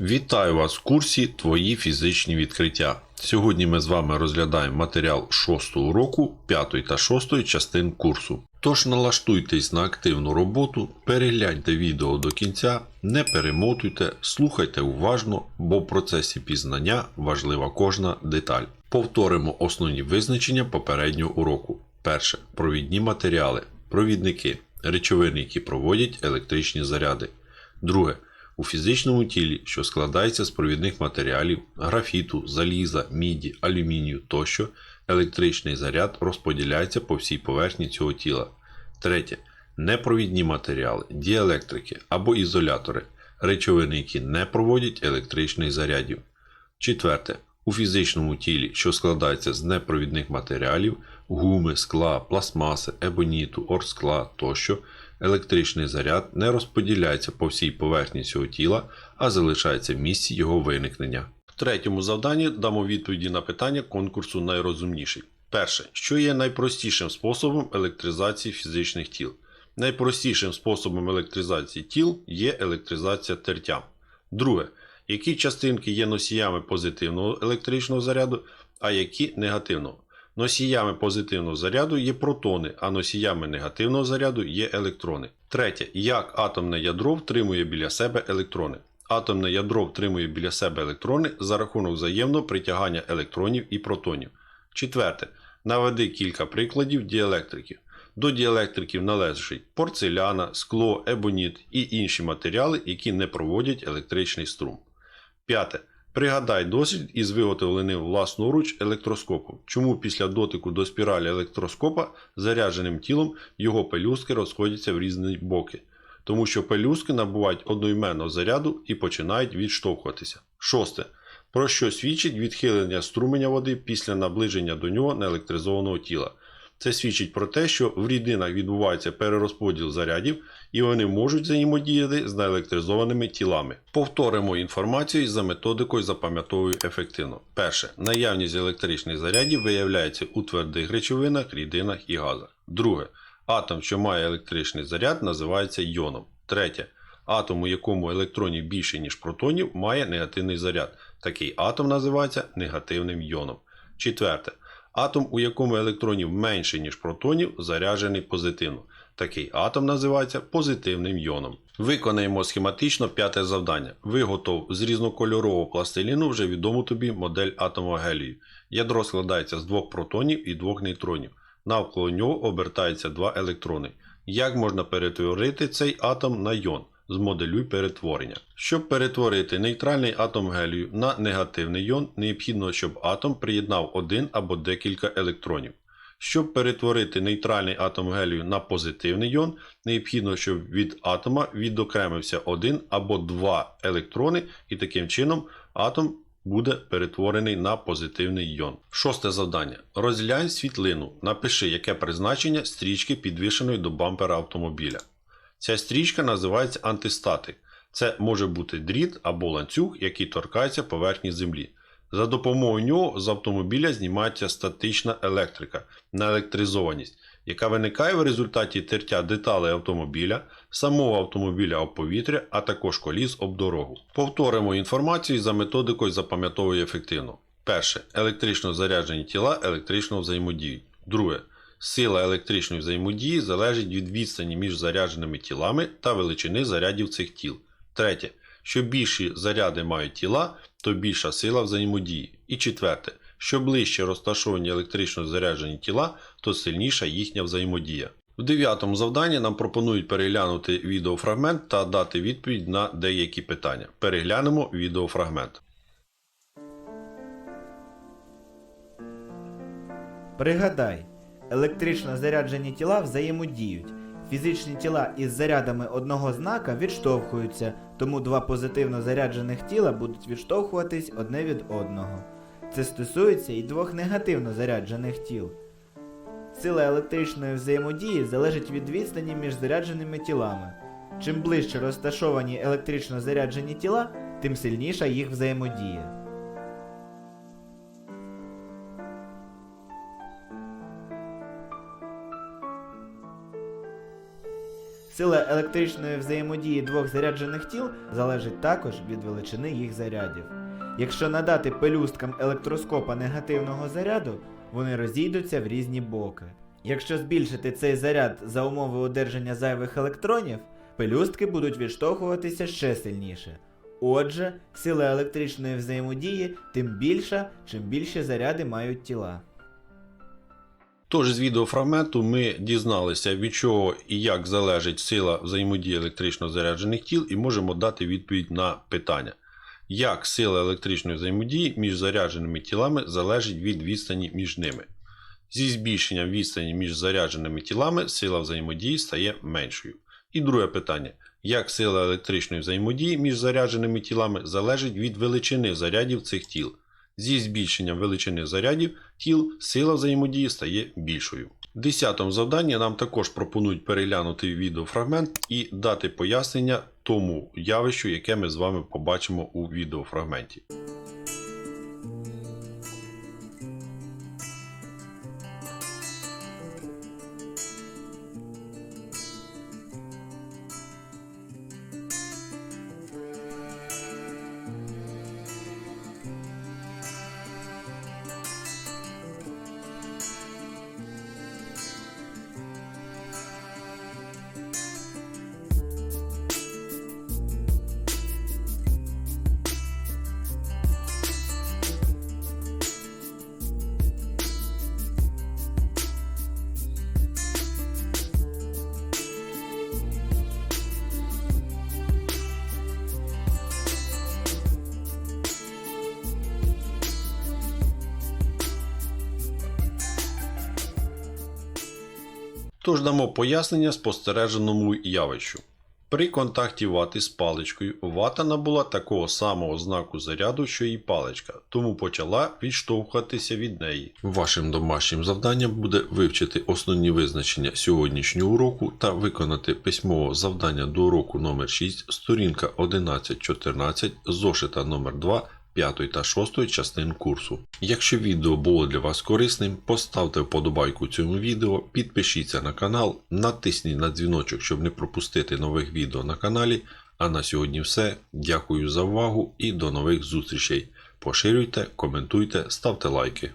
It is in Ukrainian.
Вітаю вас в курсі Твої фізичні відкриття. Сьогодні ми з вами розглядаємо матеріал 6 уроку 5 та 6 частин курсу. Тож налаштуйтесь на активну роботу, перегляньте відео до кінця, не перемотуйте, слухайте уважно, бо в процесі пізнання важлива кожна деталь. Повторимо основні визначення попереднього уроку. Перше. Провідні матеріали. Провідники. Речовини, які проводять електричні заряди. Друге. У фізичному тілі, що складається з провідних матеріалів, графіту, заліза, міді, алюмінію тощо, електричний заряд розподіляється по всій поверхні цього тіла. Третє. Непровідні матеріали, діелектрики або ізолятори, речовини, які не проводять електричних зарядів. Четверте. У фізичному тілі, що складається з непровідних матеріалів, гуми, скла, пластмаси, ебоніту, орскла тощо, електричний заряд не розподіляється по всій поверхні цього тіла, а залишається в місці його виникнення. В третьому завданні дамо відповіді на питання конкурсу найрозумніший. Перше, що є найпростішим способом електризації фізичних тіл? Найпростішим способом електризації тіл є електризація тертям. Друге, які частинки є носіями позитивного електричного заряду, а які негативного. Носіями позитивного заряду є протони, а носіями негативного заряду є електрони. Третє. Як атомне ядро втримує біля себе електрони. Атомне ядро втримує біля себе електрони за рахунок взаємного притягання електронів і протонів. Четверте. Наведи кілька прикладів діелектриків. До діелектриків належать порцеляна, скло, ебоніт і інші матеріали, які не проводять електричний струм. П'яте. Пригадай досвід із виготовленим власноруч електроскопом. Чому після дотику до спіралі електроскопа зарядженим тілом його пелюстки розходяться в різні боки. Тому що пелюстки набувають одноіменного заряду і починають відштовхуватися. Шосте. Про що свідчить відхилення струменя води після наближення до нього неелектризованого тіла. Це свідчить про те, що в рідинах відбувається перерозподіл зарядів і вони можуть взаємодіяти з неелектризованими тілами. Повторимо інформацію за методикою запам'ятовую ефективно. Перше. Наявність електричних зарядів виявляється у твердих речовинах, рідинах і газах. Друге. Атом, що має електричний заряд, називається йоном. Третє. Атом, у якому електронів більше, ніж протонів, має негативний заряд. Такий атом називається негативним йоном. Четверте. Атом, у якому електронів менше, ніж протонів, заряджений позитивно. Такий атом називається позитивним йоном. Виконаємо схематично п'яте завдання. Виготов з різнокольорового пластиліну вже відому тобі модель атома гелію. Ядро складається з двох протонів і двох нейтронів. Навколо нього обертаються два електрони. Як можна перетворити цей атом на йон? Змоделюй перетворення. Щоб перетворити нейтральний атом гелію на негативний йон, необхідно, щоб атом приєднав один або декілька електронів. Щоб перетворити нейтральний атом гелію на позитивний йон, необхідно, щоб від атома відокремився один або два електрони, і таким чином атом буде перетворений на позитивний йон. Шосте завдання. Розглянь світлину. Напиши, яке призначення стрічки підвішеної до бампера автомобіля. Ця стрічка називається антистатик. Це може бути дріт або ланцюг, який торкається поверхні землі. За допомогою нього з автомобіля знімається статична електрика, наелектризованість, яка виникає в результаті тертя деталей автомобіля, самого автомобіля об повітря, а також коліс об дорогу. Повторимо інформацію за методикою запам'ятовує ефективно. Перше. Електрично заряджені тіла електрично взаємодіють. Друге. Сила електричної взаємодії залежить від відстані між зарядженими тілами та величини зарядів цих тіл. Третє. Що більші заряди мають тіла, то більша сила взаємодії. І четверте. Що ближче розташовані електрично заряджені тіла, то сильніша їхня взаємодія. В дев'ятому завданні нам пропонують переглянути відеофрагмент та дати відповідь на деякі питання. Переглянемо відеофрагмент. Пригадай, електрично заряджені тіла взаємодіють. Фізичні тіла із зарядами одного знака відштовхуються, тому два позитивно заряджених тіла будуть відштовхуватись одне від одного. Це стосується і двох негативно заряджених тіл. Сила електричної взаємодії залежить від відстані між зарядженими тілами. Чим ближче розташовані електрично заряджені тіла, тим сильніша їх взаємодія. Сила електричної взаємодії двох заряджених тіл залежить також від величини їх зарядів. Якщо надати пелюсткам електроскопа негативного заряду, вони розійдуться в різні боки. Якщо збільшити цей заряд за умови одержання зайвих електронів, пелюстки будуть відштовхуватися ще сильніше. Отже, сила електричної взаємодії тим більша, чим більше заряди мають тіла. Тож з відеофрагменту ми дізналися, від чого і як залежить сила взаємодії електрично заряджених тіл, і можемо дати відповідь на питання. Як сила електричної взаємодії між зарядженими тілами залежить від відстані між ними. Зі збільшенням відстані між зарядженими тілами сила взаємодії стає меншою. І друге питання: як сила електричної взаємодії між зарядженими тілами залежить від величини зарядів цих тіл. Зі збільшенням величини зарядів тіл сила взаємодії стає більшою. В 10 завданні нам також пропонують переглянути відеофрагмент і дати пояснення тому явищу, яке ми з вами побачимо у відеофрагменті. Тож дамо пояснення спостереженому явищу. При контакті вати з паличкою вата набула такого самого знаку заряду, що і паличка, тому почала відштовхуватися від неї. Вашим домашнім завданням буде вивчити основні визначення сьогоднішнього уроку та виконати письмове завдання до уроку номер 6 сторінка 11-14, зошита номер 2 5 та 6 частин курсу. Якщо відео було для вас корисним, поставте вподобайку цьому відео, підпишіться на канал, натисніть на дзвіночок, щоб не пропустити нових відео на каналі. А на сьогодні все. Дякую за увагу і до нових зустрічей. Поширюйте, коментуйте, ставте лайки.